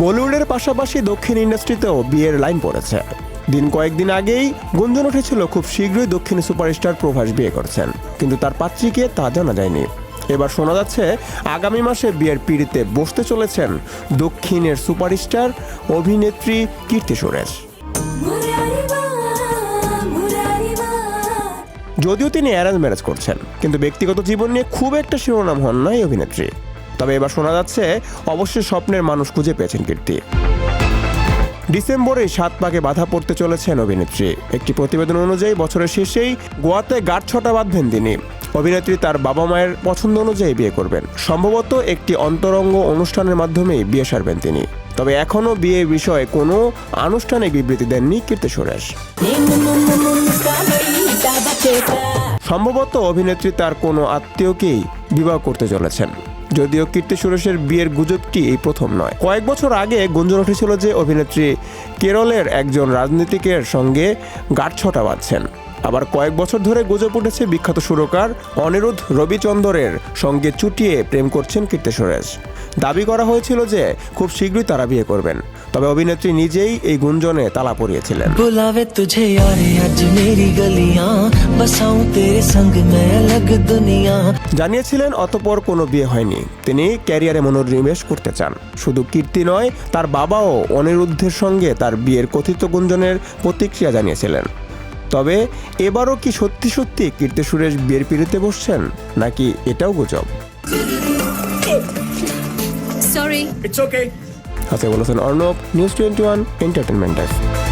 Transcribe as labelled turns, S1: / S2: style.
S1: বলিউডের পাশাপাশি দক্ষিণ ইন্ডাস্ট্রিতেও বিয়ের লাইন পড়েছে। দিন কয়েকদিন আগেই গুঞ্জন উঠেছিল, খুব শীঘ্রই দক্ষিণী সুপারস্টার প্রভাস বিয়ে করছেন। কিন্তু তার পাত্রীকে তা জানা যায়নি। এবার শোনা যাচ্ছে, আগামী মাসে বিয়ের পিড়িতে বসতে চলেছেন দক্ষিণের সুপারস্টার অভিনেত্রী কীর্তি সুরেশ। যদিও তিনি অ্যারেঞ্জ ম্যারেজ করছেন, কিন্তু ব্যক্তিগত জীবন নিয়ে খুব একটা শিরোনাম হন না এই অভিনেত্রী। তবে এবার শোনা যাচ্ছে, অবশ্যই স্বপ্নের মানুষ খুঁজে পেয়েছেন কীর্তি। ডিসেম্বরে সাত পাকে বাধা পড়তে চলেছেন অভিনেত্রী। একটি প্রতিবেদন অনুযায়ী, বছরের শেষেই গোয়াতে গাঢ় ছটা বাঁধবেন তিনি। অভিনেত্রী তার বাবা মায়ের পছন্দ অনুযায়ী বিয়ে করবেন। সম্ভবত একটি অন্তরঙ্গ অনুষ্ঠানের মাধ্যমেই বিয়ে সারবেন তিনি। তবে এখনও বিয়ে বিষয়ে কোনো আনুষ্ঠানিক বিবৃতি দেননি কীর্তি সুরেশ। সম্ভবত অভিনেত্রী তার কোনো আত্মীয়কেই বিবাহ করতে চলেছেন। যদিও কীর্তি সুরেশের বিয়ের গুজবটি এই প্রথম নয়। কয়েক বছর আগে গুঞ্জন উঠেছিল যে অভিনেত্রী কেরলের একজন রাজনীতিকের সঙ্গে গাঁটছটা বাঁধছেন। আবার কয়েক বছর ধরে গুজব উঠেছে বিখ্যাত সুরকার অনিরুদ্ধ রবিচন্দরের সঙ্গে চুটিয়ে প্রেম করছেন কীর্তি সুরেশ। দাবি করা হয়েছিল যে খুব শীঘ্রই তারা বিয়ে করবেন। তবে অভিনেত্রী নিজেই এই গুঞ্জনে তালা পরিয়েছিলেন
S2: बुलावे तुझे यारे आज मेरी गलियां बसाऊं तेरे संग मैं अलग दुनिया
S1: জানিয়েছিলেন অতপর কোনো বিয়ে হয়নি তিনি ক্যারিয়ারে মনোনিবেশ করতে চান শুধু কীর্তি নয় তার বাবাও অনিরুদ্ধের সঙ্গে তার বিয়ের কথিত গুঞ্জনের প্রতিক্রিয়া জানিয়েছিলেন তবে এবারও কি সত্যি সত্যি কীর্তি সুরেশ বিয়ের পিড়িতে বসছেন নাকি এটাও গুজব
S3: সরি
S1: হাতে বলেছেন Arnab news twenty one entertainment desk